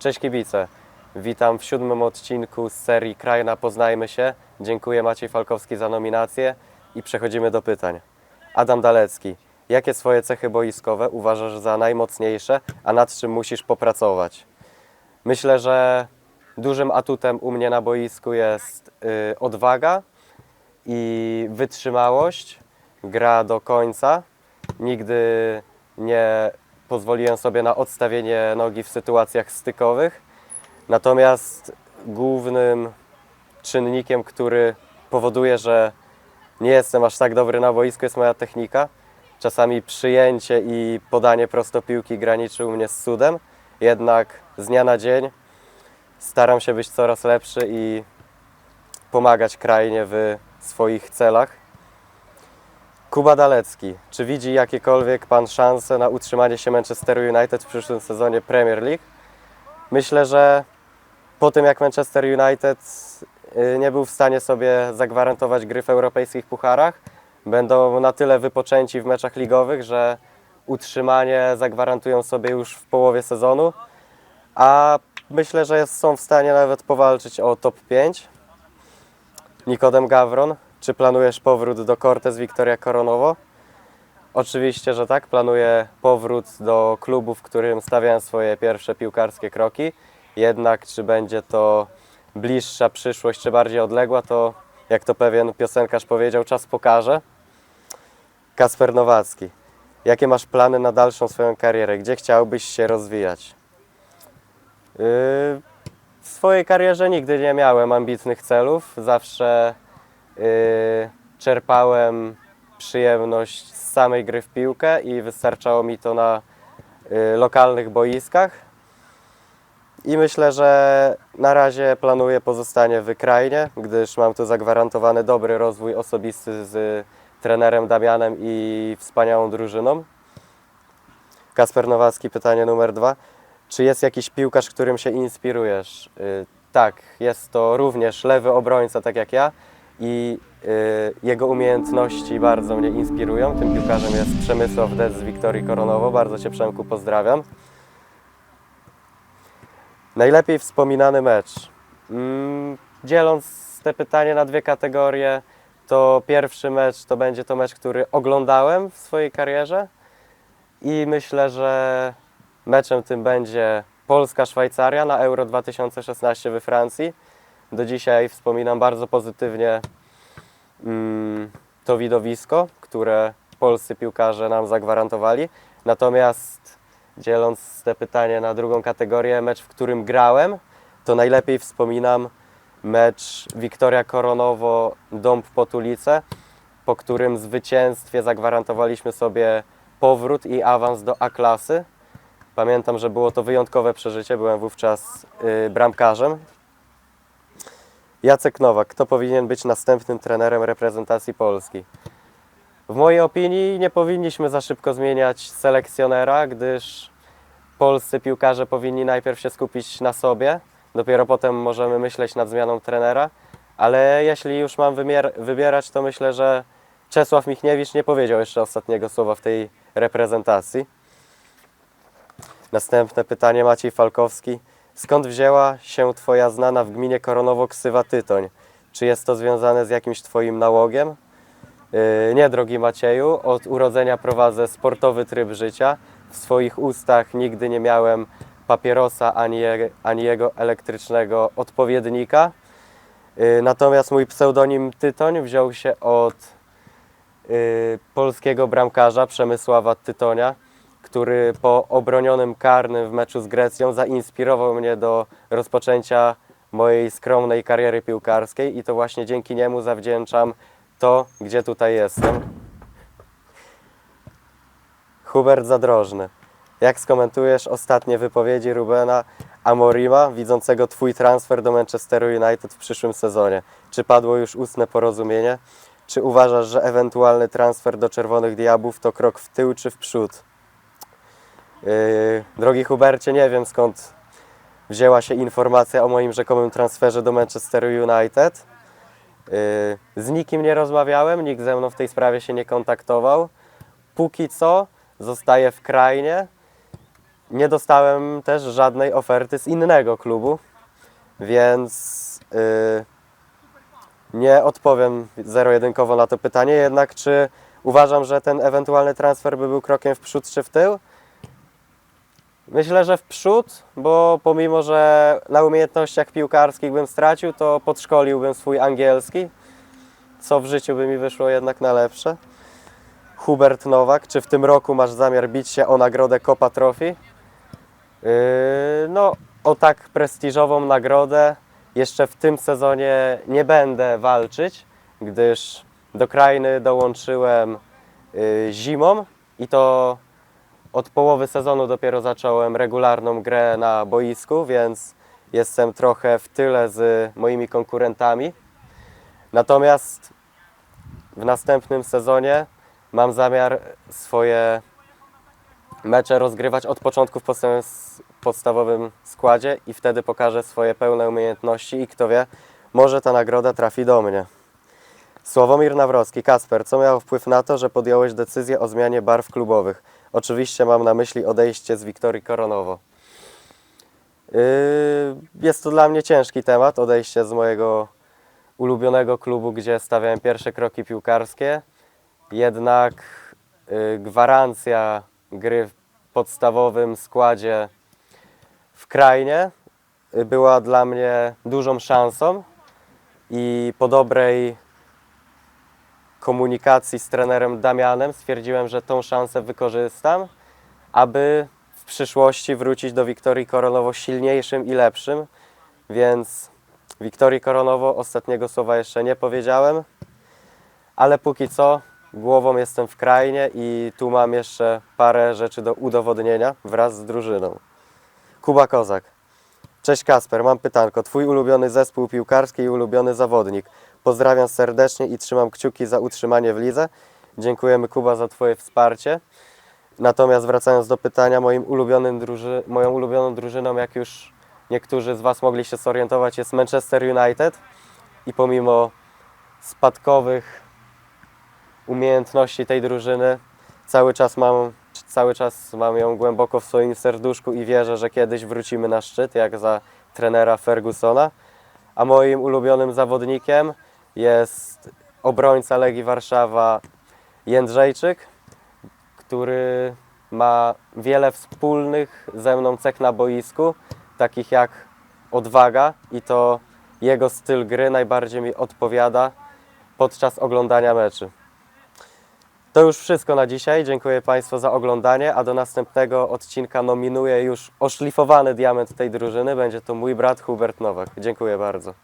Cześć kibice, witam w siódmym odcinku z serii Krajna Poznajmy się. Dziękuję Maciej Falkowski za nominację i przechodzimy do pytań. Adam Dalecki, jakie swoje cechy boiskowe uważasz za najmocniejsze, a nad czym musisz popracować? Myślę, że dużym atutem u mnie na boisku jest y, odwaga i wytrzymałość, gra do końca. Nigdy nie pozwoliłem sobie na odstawienie nogi w sytuacjach stykowych. Natomiast głównym czynnikiem, który powoduje, że nie jestem aż tak dobry na boisku, jest moja technika. Czasami przyjęcie i podanie prostopiłki graniczy u mnie z cudem, jednak z dnia na dzień staram się być coraz lepszy i pomagać krainie w swoich celach. Kuba Dalecki, czy widzi jakiekolwiek Pan szanse na utrzymanie się Manchesteru United w przyszłym sezonie Premier League? Myślę, że po tym jak Manchester United y, nie był w stanie sobie zagwarantować gry w europejskich pucharach, będą na tyle wypoczęci w meczach ligowych, że utrzymanie zagwarantują sobie już w połowie sezonu, a myślę, że są w stanie nawet powalczyć o top 5. Nikodem Gawron, czy planujesz powrót do Cortez Victoria Koronowo? Oczywiście, że tak. Planuję powrót do klubu, w którym stawiałem swoje pierwsze piłkarskie kroki. Jednak czy będzie to bliższa przyszłość, czy bardziej odległa, to jak to pewien piosenkarz powiedział, czas pokaże. Kasper Nowacki. Jakie masz plany na dalszą swoją karierę? Gdzie chciałbyś się rozwijać? Yy, w swojej karierze nigdy nie miałem ambitnych celów. Zawsze czerpałem przyjemność z samej gry w piłkę i wystarczało mi to na yy, lokalnych boiskach. I myślę, że na razie planuję pozostanie w krainie, gdyż mam tu zagwarantowany dobry rozwój osobisty z trenerem Damianem i wspaniałą drużyną. Kasper Nowacki, pytanie numer dwa. Czy jest jakiś piłkarz, którym się inspirujesz? Y, Tak, jest to również lewy obrońca, tak jak ja, i y, jego umiejętności bardzo mnie inspirują. Tym piłkarzem jest Przemysław Dec z Wiktorii Koronowo. Bardzo Cię, Przemku, pozdrawiam. Najlepiej wspominany mecz. Mm, dzieląc te pytanie na dwie kategorie, to pierwszy mecz to będzie to mecz, który oglądałem w swojej karierze i myślę, że meczem tym będzie Polska-Szwajcaria na Euro 2016 we Francji. Do dzisiaj wspominam bardzo pozytywnie mm, to widowisko, które polscy piłkarze nam zagwarantowali. Natomiast dzieląc te pytanie na drugą kategorię, mecz, w którym grałem, to najlepiej wspominam mecz Wiktoria Koronowo Dąb Potulice, po którym zwycięstwie zagwarantowaliśmy sobie powrót i awans do A-klasy. Pamiętam, że było to wyjątkowe przeżycie, byłem wówczas y, bramkarzem. Jacek Nowak, kto powinien być następnym trenerem reprezentacji Polski? W mojej opinii nie powinniśmy za szybko zmieniać selekcjonera, gdyż polscy piłkarze powinni najpierw się skupić na sobie, dopiero potem możemy myśleć nad zmianą trenera, ale jeśli już mam wybierać, to myślę, że Czesław Michniewicz nie powiedział jeszcze ostatniego słowa w tej reprezentacji. Następne pytanie Maciej Falkowski. Skąd wzięła się Twoja znana w gminie Koronowo ksywa Tytoń? Czy jest to związane z jakimś Twoim nałogiem? Yy, nie, drogi Macieju, od urodzenia prowadzę sportowy tryb życia. W swoich ustach nigdy nie miałem papierosa ani, je, ani jego elektrycznego odpowiednika. Yy, Natomiast mój pseudonim Tytoń wziął się od yy, polskiego bramkarza Przemysława Tytonia, który po obronionym karnym w meczu z Grecją zainspirował mnie do rozpoczęcia mojej skromnej kariery piłkarskiej i to właśnie dzięki niemu zawdzięczam to, gdzie tutaj jestem. Hubert Zadrożny. Jak skomentujesz ostatnie wypowiedzi Rubena Amorima, widzącego Twój transfer do Manchesteru United w przyszłym sezonie? Czy padło już ustne porozumienie? Czy uważasz, że ewentualny transfer do Czerwonych Diabłów to krok w tył czy w przód? Yy, drogi Hubercie, nie wiem skąd wzięła się informacja o moim rzekomym transferze do Manchesteru United. Yy, z nikim nie rozmawiałem, nikt ze mną w tej sprawie się nie kontaktował. Póki co zostaję w krainie nie dostałem też żadnej oferty z innego klubu, więc y, nie odpowiem zero-jedynkowo na to pytanie. Jednak czy uważam, że ten ewentualny transfer by był krokiem w przód czy w tył? Myślę, że w przód, bo pomimo, że na umiejętnościach piłkarskich bym stracił, to podszkoliłbym swój angielski, co w życiu by mi wyszło jednak na lepsze. Hubert Nowak, czy w tym roku masz zamiar bić się o nagrodę Copa Trophy? Yy, no, o tak prestiżową nagrodę jeszcze w tym sezonie nie będę walczyć, gdyż do Krajny dołączyłem yy, zimą i to od połowy sezonu dopiero zacząłem regularną grę na boisku, więc jestem trochę w tyle z moimi konkurentami. Natomiast w następnym sezonie mam zamiar swoje mecze rozgrywać od początku w podstawowym- składzie i wtedy pokażę swoje pełne umiejętności i kto wie, może ta nagroda trafi do mnie. Sławomir Nawrocki. Kasper, co miało wpływ na to, że podjąłeś decyzję o zmianie barw klubowych? Oczywiście mam na myśli odejście z Wiktorii Koronowo. Yy, Jest to dla mnie ciężki temat, odejście z mojego ulubionego klubu, gdzie stawiałem pierwsze kroki piłkarskie. Jednak y, gwarancja gry w podstawowym składzie w krainie y, była dla mnie dużą szansą i po dobrej komunikacji z trenerem Damianem stwierdziłem, że tą szansę wykorzystam, aby w przyszłości wrócić do Wiktorii Koronowo silniejszym i lepszym, więc Wiktorii Koronowo ostatniego słowa jeszcze nie powiedziałem, ale póki co głową jestem w krainie i tu mam jeszcze parę rzeczy do udowodnienia wraz z drużyną. Kuba Kozak. Cześć Kasper, mam pytanko. Twój ulubiony zespół piłkarski i ulubiony zawodnik. Pozdrawiam serdecznie i trzymam kciuki za utrzymanie w lidze. Dziękujemy Kuba za Twoje wsparcie. Natomiast wracając do pytania, moim ulubionym druży- moją ulubioną drużyną, jak już niektórzy z Was mogli się zorientować, jest Manchester United. I pomimo spadkowych umiejętności tej drużyny, cały czas mam, cały czas mam ją głęboko w swoim serduszku i wierzę, że kiedyś wrócimy na szczyt, jak za trenera Fergusona. A moim ulubionym zawodnikiem jest obrońca Legii Warszawa Jędrzejczyk, który ma wiele wspólnych ze mną cech na boisku, takich jak odwaga i to jego styl gry najbardziej mi odpowiada podczas oglądania meczy. To już wszystko na dzisiaj. Dziękuję Państwu za oglądanie, a do następnego odcinka nominuję już oszlifowany diament tej drużyny. Będzie to mój brat Hubert Nowak. Dziękuję bardzo.